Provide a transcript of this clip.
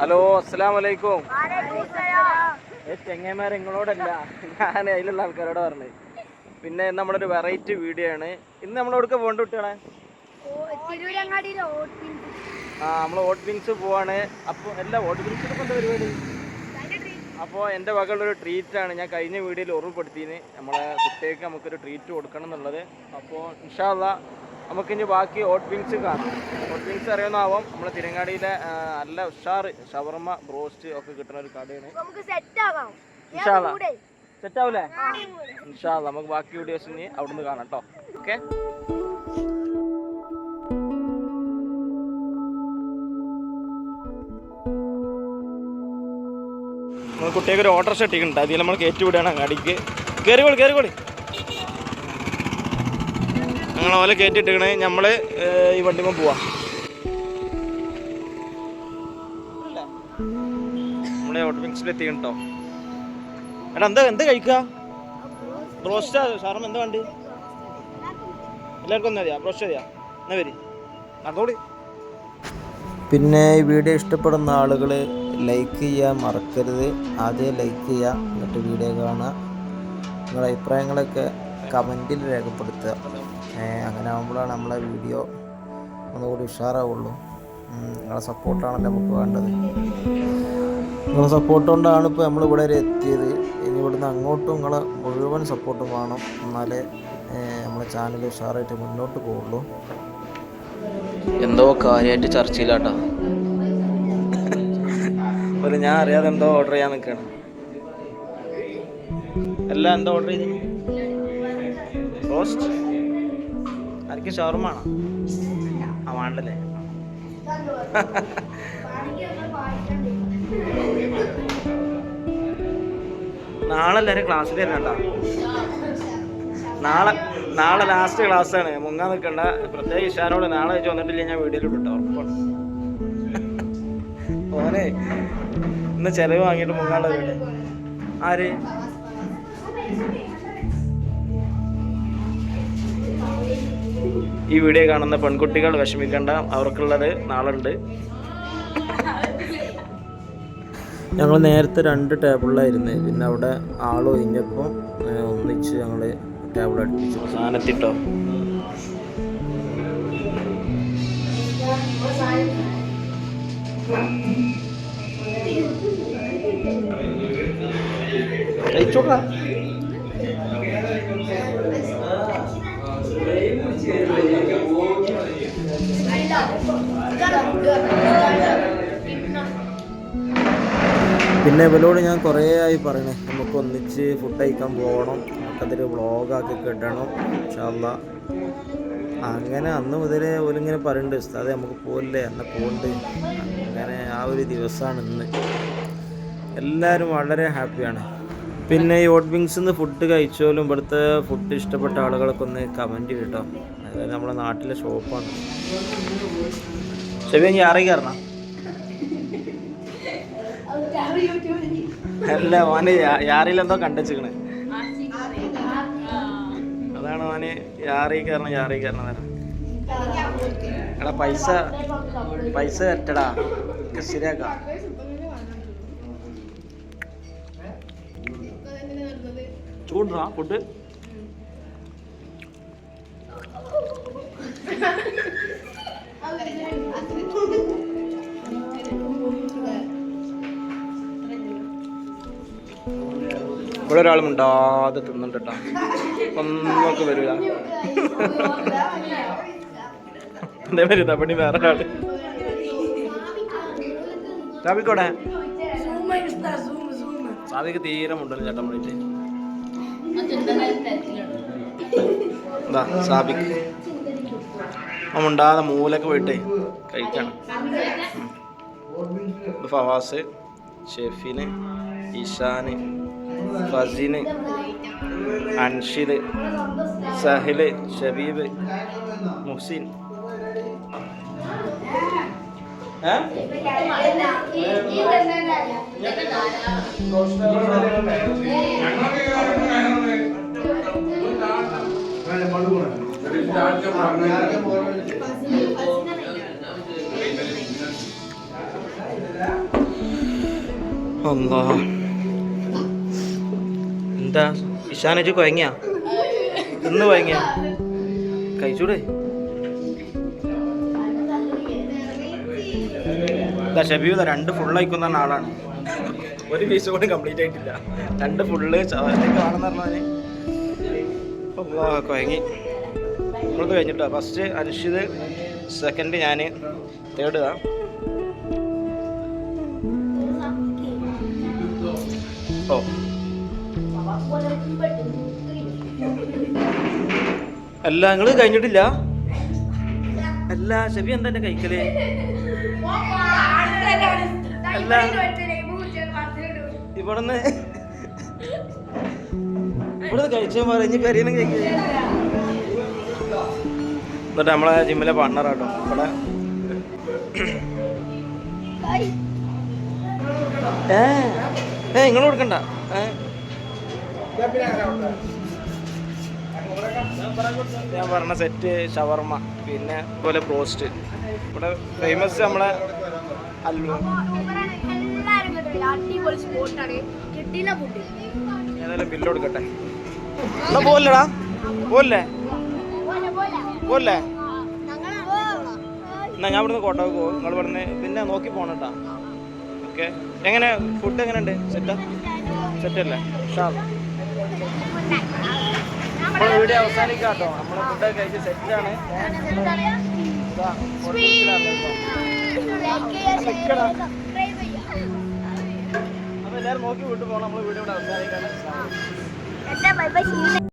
Hello അസ്സലാം വലൈക്കും ചെങ്ങന്മാർ നിങ്ങളോടല്ല ഞാൻ അതിലുള്ള ആൾക്കാരോട് പറഞ്ഞത് പിന്നെ നമ്മളൊരു വെറൈറ്റി വീഡിയോ ആണ്. ഇന്ന് നമ്മൾ എവിടെ പോകണ്ട കുട്ടികളെ? ആ നമ്മൾ ഓട്ട് വിങ്സ് പോവാണ്. അപ്പോൾ എല്ലാ ഓട്ട് വിങ്സിനൊക്കെ എന്താ പരിപാടി? അപ്പോൾ എന്റെ വകയുള്ളൊരു ട്രീറ്റാണ് ഞാൻ കഴിഞ്ഞ വീഡിയോയിൽ ഓർമ്മപ്പെടുത്തിന്. നമ്മളെ കുട്ടികൾക്ക് നമുക്കൊരു ട്രീറ്റ് കൊടുക്കണം എന്നുള്ളത്. അപ്പോൾ ഇൻഷാല്ല നമുക്കിനി ബാക്കി ഹോട്ട് വിങ്സ് കാണാം. ഹോട്ട് വിങ്സ് അറിയുന്നതാവും. നമ്മുടെ തിരങ്ങാടിയിലെ നല്ല ഉഷാർ ഷവർമ ബ്രോസ്റ്റ് ഒക്കെ കിട്ടുന്ന ഒരു കടയാണ്. സെറ്റ് ആവൂലേ? ഇൻഷാല്ല നമുക്ക് ബാക്കി വീഡിയോസ് ഇനി അവിടുന്ന് കാണാം കേട്ടോ ഓക്കെ നമ്മൾ കുട്ടികൾക്ക് ഒരു ഓർഡർ സെട്ടിക്കുന്നുണ്ട് അതിൽ നമ്മൾ കയറ്റി വിടുകയാണ് അങ്ങാടിക്ക്. കയറിക്കോളി കയറിക്കോളി ഞങ്ങൾ ഓലെ കയറ്റിട്ടിക്കണേ നമ്മൾ ഈ വണ്ടിമ്മ പോവാ. നമ്മളെ ഓട്ടോ മിക്സിൽ എത്തിക്കണം കേട്ടോ എടാ എന്താ എന്താ കഴിക്കുക ബ്രോസ്റ്റാ സാറും എന്താ വണ്ടി എല്ലാവർക്കും ഒന്നും ബ്രോസ്റ്റ് അറിയാം എന്നാ വരി. നടന്നോളി പിന്നെ ഈ വീഡിയോ ഇഷ്ടപ്പെടുന്ന ആളുകൾ ലൈക്ക് ചെയ്യാൻ മറക്കരുത്. ആദ്യം ലൈക്ക് ചെയ്യുക എന്നിട്ട് വീഡിയോ കാണുക. നിങ്ങളുടെ അഭിപ്രായങ്ങളൊക്കെ കമന്റിൽ രേഖപ്പെടുത്തുക. അങ്ങനെ ആകുമ്പോഴാണ് നമ്മളെ വീഡിയോ ഒന്നുകൂടി ഉഷാറാവുള്ളൂ. നിങ്ങളെ സപ്പോർട്ടാണല്ലോ നമുക്ക് വേണ്ടത്. നിങ്ങളെ സപ്പോർട്ട് കൊണ്ടാണ് ഇപ്പോൾ നമ്മൾ ഇവിടെ വരെ എത്തിയത്. ഇനി ഇവിടുന്ന് അങ്ങോട്ടും നിങ്ങളെ മുഴുവൻ സപ്പോർട്ടും വേണം. എന്നാലേ നമ്മളെ ചാനൽ ഉഷാറായിട്ട് മുന്നോട്ട് പോവുള്ളൂ. എന്തോ കാര്യമായിട്ട് ചർച്ചയിലാട്ടോ. ഒരു ഞാൻ അറിയാതെ എന്തോ ഓർഡർ ചെയ്യാൻ നിൽക്കുകയാണ്. എല്ലാം എന്തോ ഓർഡർ ചെയ്തു. റോസ്റ്റ് ആർക്ക് ഷവർമാണോ ആ വേണ്ടല്ലേ? നാളെ എല്ലാവരും ക്ലാസ്സിൽ തരണേട്ടാ നാളെ നാളെ ലാസ്റ്റ് ക്ലാസ്സാണ് മുങ്ങാൻ നിൽക്കണ്ട. പ്രത്യേക ഇഷാനോട് നാളെ വെച്ച് വന്നിട്ടില്ല ഞാൻ വീഡിയോയിൽ ഇട്ടോ ഉറപ്പാണ് ഓനെ ഇന്ന് ചെലവ് വാങ്ങിയിട്ട് മുങ്ങാനുള്ള വീട് ആര്? ഈ വീഡിയോ കാണുന്ന പെൺകുട്ടികൾ വിഷമിക്കേണ്ട അവർക്കുള്ളത് നാളുണ്ട്. ഞങ്ങൾ നേരത്തെ രണ്ട് ടേബിളിലായിരുന്നു. പിന്നെ അവിടെ ആൾ ഒഴിഞ്ഞപ്പോൾ ഒന്നിച്ച് ഞങ്ങൾ ടേബിൾ അടുപ്പിച്ചു. സാധനത്തിട്ടോ? കഴിച്ചോട്ടാ പിന്നെ ഇവരോട് ഞാൻ കുറേ ആയി പറയണേ. നമുക്ക് ഒന്നിച്ച് ഫുഡ് കഴിക്കാൻ പോകണം. നമുക്കതൊരു വ്ളോഗാക്കി കിട്ടണം ഇൻഷാല്ല അങ്ങനെ അന്ന് മുതലേ ഓലിങ്ങനെ പറയുന്നുണ്ട് ഉസ്താദെ നമുക്ക് പോകില്ലേ എന്നെ പോണ്ട് അങ്ങനെ ആ ഒരു ദിവസമാണ് ഇന്ന്. എല്ലാവരും വളരെ ഹാപ്പിയാണ്. പിന്നെ ഈ ഓട്ട് വിങ്സ് നിന്ന് ഫുഡ് കഴിച്ചാലും ഇവിടുത്തെ ഫുഡ് ഇഷ്ടപ്പെട്ട ആളുകളൊക്കെ ഒന്ന് കമന്റ് കേട്ടോ അതായത് നമ്മുടെ നാട്ടിലെ ഷോപ്പാണ് ശരി ഞാൻ കയറണം? അല്ല മോന് യാറിയിലെന്തോ കണ്ടുവെച്ചിക്കണ് അതാണ് മോന് യാറി കയറണം യാറി കയറണം നേരം എടാ പൈസ പൈസ തരട്ടടാ. ശരിയാക്കാം. ചൂടാ ഫുഡ് ഇവിടെ ഒരാൾ മിണ്ടാതെ തിന്നുണ്ട് കേട്ടോ. ഒന്നൊക്കെ വരില്ല അതേ വരുന്ന പണി വേറെ ഒരാൾ സാബിക്കോടെ സാബിക്ക് തീരെ മുണ്ടല്ലോ ചേട്ടൻ എന്താ സാബിക്ക് മുണ്ടാതെ മൂലൊക്കെ പോയിട്ട് കഴിക്കണം ഫവാസ് ഷെഫിന് ഇഷാന് ഫസിന് അൻഷിദ് സഹിൽ ഷബീബ് മുഹ്സിൻ ഏ? അല്ലാ എന്താ? ഇഷാനജ് കൊയങ്ങിയ? ഇന്ന് കൊയങ്ങിയ? കഴിച്ചൂടെ? ഷബീദ രണ്ട് ഫുൾ അയക്കുന്ന ആളാണ്. ഒരു പീസ് കൂടി കംപ്ലീറ്റ് ആയിട്ടില്ല. രണ്ട് ഫുള്ള് കാണുന്ന പറഞ്ഞാൽ കൊയങ്ങി. നമ്മളത് കഴിഞ്ഞിട്ടോ. ഫസ്റ്റ് അനുഷിത് സെക്കൻഡ് ഞാൻ തേർഡ് ആ. ഓ. അല്ല നിങ്ങൾ കഴിഞ്ഞിട്ടില്ല? അല്ല ഷബി എന്താ എന്റെ കഴിക്കൽ അല്ല. ഇവിടുന്ന് ഇവിടുന്ന് കഴിച്ചാൽ പറഞ്ഞ് കരിയണം കഴിക്കുക എന്നിട്ട് നമ്മളെ ജിമ്മിലെ പാർട്ണറാട്ടോ ഇവിടെ. ഏ? ഏ നിങ്ങൾ കൊടുക്കണ്ട. ഞാൻ പറഞ്ഞ സെറ്റ് ഷവർമ്മ പിന്നെ അതുപോലെ ബ്രോസ്റ്റ്. ഇവിടെ ഫേമസ് നമ്മളെ അല്ലു ഏതായാലും ബില്ല് കൊടുക്കട്ടെ. എന്നാ പോലടാ പോലെ ഞങ്ങളെ എന്നാ ഞാൻ ഇവിടുന്ന് കോട്ടോക്ക് പോകും. നിങ്ങൾ ഇവിടുന്ന് പിന്നെ നോക്കി പോണട്ടാ ഓക്കെ. എങ്ങനെ? ഫുഡ് എങ്ങനെയുണ്ട്? സെറ്റാ സെറ്റ് അല്ലേ? ഷാർ നമ്മൾ വീഡിയോ അവസാനിക്കാം കേട്ടോ. നമ്മൾ ഫുഡൊക്കെ കഴിച്ച് സെറ്റാണ് അപ്പൊ എല്ലാവരും നോക്കി വിട്ടു പോകണം നമ്മൾ വീഡിയോ ഇവിടെ അവസാനിക്കാണ്